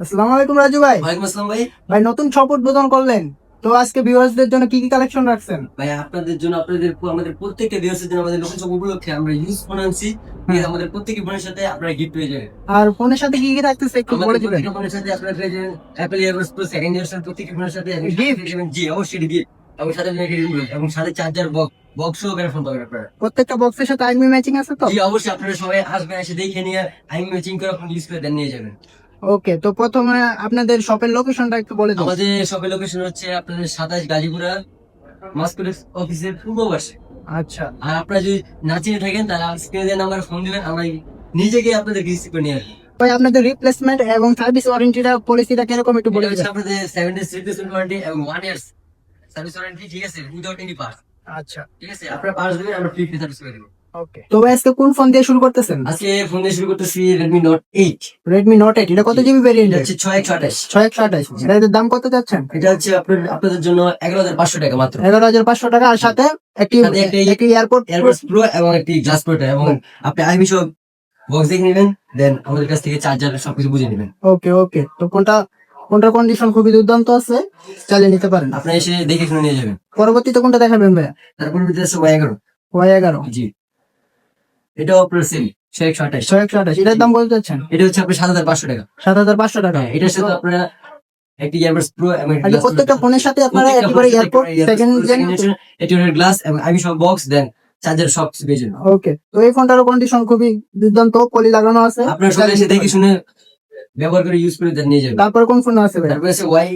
আসসালামু আলাইকুম রাজু ভাই। ওয়ালাইকুম আসসালাম ভাই। ভাই নতুন শপ উদ্বোধন করলেন। তো আজকে ভিউয়ার্সদের জন্য কি কি কালেকশন রাখছেন? ভাই আপনাদের জন্য আপনাদের আমাদের প্রত্যেকটা দিবসের জন্য আমাদের নতুন উপলক্ষে আমরা ইউজ ফোন আনছি। হ্যাঁ। আমাদের ফোনের সাথে আপনারা গিফট পেয়ে যাবেন। আর ফোনের সাথে কি কি থাকতেছে একটু বলে দিবেন? ফোনের সাথে আপনারা পেয়ে যাবেন Apple earbuds pro second year প্রত্যেকটি ফোনের সাথে Gift? জি অবশ্যই গিফট এবং সাথে এবং সাথে চার্জার বক্স ওখানে ফোন পাবেন আপনারা। প্রত্যেকটা বক্সের সাথে আইমি ম্যাচিং আছে তো? জি অবশ্যই আপনারা সবাই আসবেন এসে দেখে নিয়ে আইমি ম্যাচিং করে ফোন ইউজ করে দেন নিয়ে যাবেন। ওকে তো প্রথমে আপনাদের শপের লোকেশনটা একটু বলে দিন। আমাদের শপের লোকেশন হচ্ছে আপনাদের সাতাশ গাজীপুরা মাস্কুলের অফিসের পূর্ব পাশে। আচ্ছা। আর আপনারা যদি না চিনে থাকেন তাহলে স্ক্রিনে দেন নাম্বার ফোন দিবেন আমরা নিজেকে আপনাদের রিসিভ করে নিয়ে আসব। ভাই আপনাদের রিপ্লেসমেন্ট এবং সার্ভিস ওয়ারেন্টিটা পলিসিটা কীরকম একটু বলে দিবেন? আপনাদের সেভেন ডেজ রিপ্লেসমেন্ট ওয়ারেন্টি এবং ওয়ান ইয়ার্স সার্ভিস ওয়ারেন্টি ঠিক আছে? উইদাউট এনি পার্ট আচ্ছা। ঠিক আছে? আপনারা পার্টস দেবেন আমরা ফ্রি সার্ভিস করে দেবো। তো আজকে কোন ফোন দিয়ে শুরু করতেছেন? আজকে ফোন দিয়ে শুরু করতেছি Redmi note eight Redmi note eight এটা কত জিবি ভেরিয়েন্ট এটা হচ্ছে ছয় একশো আঠাশ। ছয় একশো আঠাশ। এটার দাম কত যাচ্ছেন? এটা হচ্ছে আপনার আপনাদের জন্য এগারো হাজার পাঁচশো টাকা মাত্র। এগারো হাজার পাঁচশো টাকা আর সাথে একটি একটি- একটি এয়ারপোর্ট প্রো এবং একটি গ্লাস প্রোটা এবং আপনি আইবি সব বক্স দেখে নেবেন দেন আমাদের কাছ থেকে চার্জার সবকিছু বুঝে নেবেন। ওকে ওকে তো কোনটা কোনটার কন্ডিশন খুবই দুর্দান্ত আছে চালিয়ে নিতে পারেন। আপনি এসে দেখে শুনে নিয়ে যাবেন। পরবর্তীতে কোনটা দেখাবেন ভাইয়া? তারপর ভিতরে আছে ওয়াই এগারো। ওয়াই এগারো। জি। এটাও আপনার সেম আঠাশ। আঠাশ এটার দাম চাচ্ছেন এটা হচ্ছে আপনার সাত হাজার পাঁচশো টাকা। সাত হাজার পাঁচশো টাকা। হ্যাঁ এটার সাথে আপনারা একটি ইয়ারবাডস প্রো এবং আর glass প্রত্যেকটা ফোনের সাথে আপনারা একেবারে phone এর সাথে এয়ারপোর্ট সেকেন্ড জেন এটি গ্লাস এবং আইবি সব বক্স দেন চার্জার সব পেয়ে যাবেন। ওকে তো এই ফোনটারও কন্ডিশন খুবই দুর্দান্ত পলি লাগানো আছে। আপনারা সবাই এসে দেখে শুনে ব্যবহার করে ইউজ করে দেন নিয়ে যাবেন। তারপরে কোন ফোন আছে ভাই তারপরে আছে Y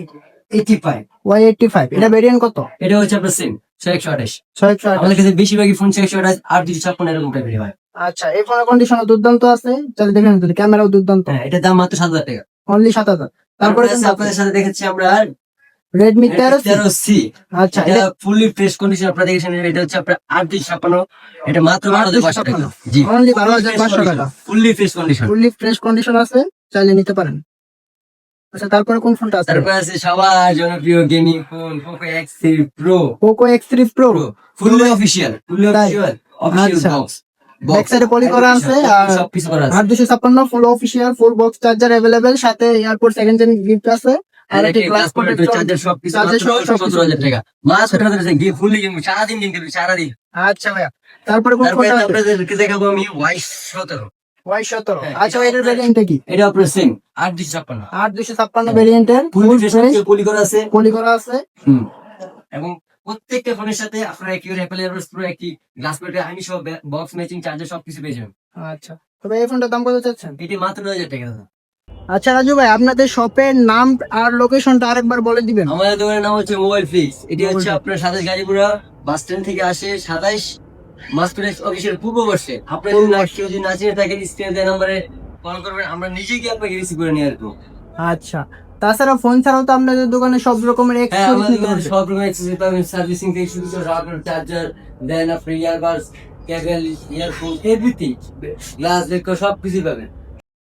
eighty five Y five এটা ভেরিয়েন্ট কত? এটা হচ্ছে আপনার সেম ছয় একশো আঠাশ। ছয় একশো আঠাশ। আমাদের কাছে বেশিরভাগই ফোন ছয় একশো আঠাশ আর দুশো ছাপ্পান্ন এরকম টাইপের হয়। আচ্ছা এই ফোনের কন্ডিশন দুর্দান্ত আছে। তাহলে দেখেন যদি ক্যামেরাও দুর্দান্ত। হ্যাঁ এটার দাম মাত্র সাত হাজার টাকা। অনলি সাত হাজার। তারপরে আপনাদের সাথে দেখাচ্ছি আমরা রেডমি তেরো তেরো সি আচ্ছা এটা এটা ফুললি ফ্রেশ কন্ডিশন আপনারা দেখেছেন এটা হচ্ছে আপনার আট দুশো ছাপ্পান্ন। এটা মাত্র বারো হাজার পাঁচশো টাকা। জি। অনলি বারো হাজার পাঁচশো টাকা। Fully fresh condition fully fresh condition আছে চালিয়ে নিতে পারেন। আচ্ছা তারপরে কোন ফোনটা আছে? তারপরে আছে সবার জনপ্রিয় gaming phone Poco X three pro Poco X three pro fully official fully official official. Box back সাইডে পলি করা আছে আর সব করা আছে। আট দুশো ছাপ্পান্ন full official full box charger available সাথে এয়ারপোর্ট সেকেন্ড জেন গিফট আছে। আর একটি গ্লাস প্রোটেক্টর চার্জার সবকিছু। টাকা। মাস টাকা ফুললি গেম আচ্ছা ভাইয়া তারপরে কোন দেখাবো আমি ওয়াই সতেরো। ওয়াই সতেরো। হ্যাঁ, আচ্ছা এটার ভেরিয়েন্টটা কি? এটা আপনার সেম আট দুশো ছাপ্পান্ন আট দুশো ছাপ্পান্ন ভেরিয়েন্টের ফুল ফুল পলি করা আছে। পলি করা আছে। হুম। এবং প্রত্যেকটা ফোনের সাথে আপনারা একটি অ্যাপেল এয়ারবাডস প্রো একটি গ্লাস প্লেটে আমি সব বক্স ম্যাচিং চার্জার সবকিছু পেয়ে যাবেন। আচ্ছা। তবে এই ফোনটার দাম কত চাচ্ছেন? এটি মাত্র নয় হাজার টাকা দাদা। আচ্ছা রাজু ভাই আপনাদের শপের নাম আর লোকেশনটা আরেকবার বলে দিবেন। আমাদের দোকানের নাম হচ্ছে মোবাইল ফিক্স এটি হচ্ছে আপনার সাতাশ গাজীপুরা বাস স্ট্যান্ড থেকে আসে সাতাইশ মাস্কুলেস অফিসের পূর্ব বর্ষে আপনার কেউ যদি না চিনে থাকেন স্ক্রিনে দেওয়া নাম্বারে কল করবেন আমরা নিজে গিয়ে আপনাকে রিসিভ করে নিয়ে আসব। আচ্ছা। তাছাড়া ফোন ছাড়াও তো আপনাদের দোকানে সব রকমের হ্যাঁ। সব রকমের অ্যাক্সেসরি পাবেন সার্ভিসিং থেকে শুরু করে আপনার চার্জার দেন আপনার earbuds cable earphone everything glass দেখো সব কিছু পাবেন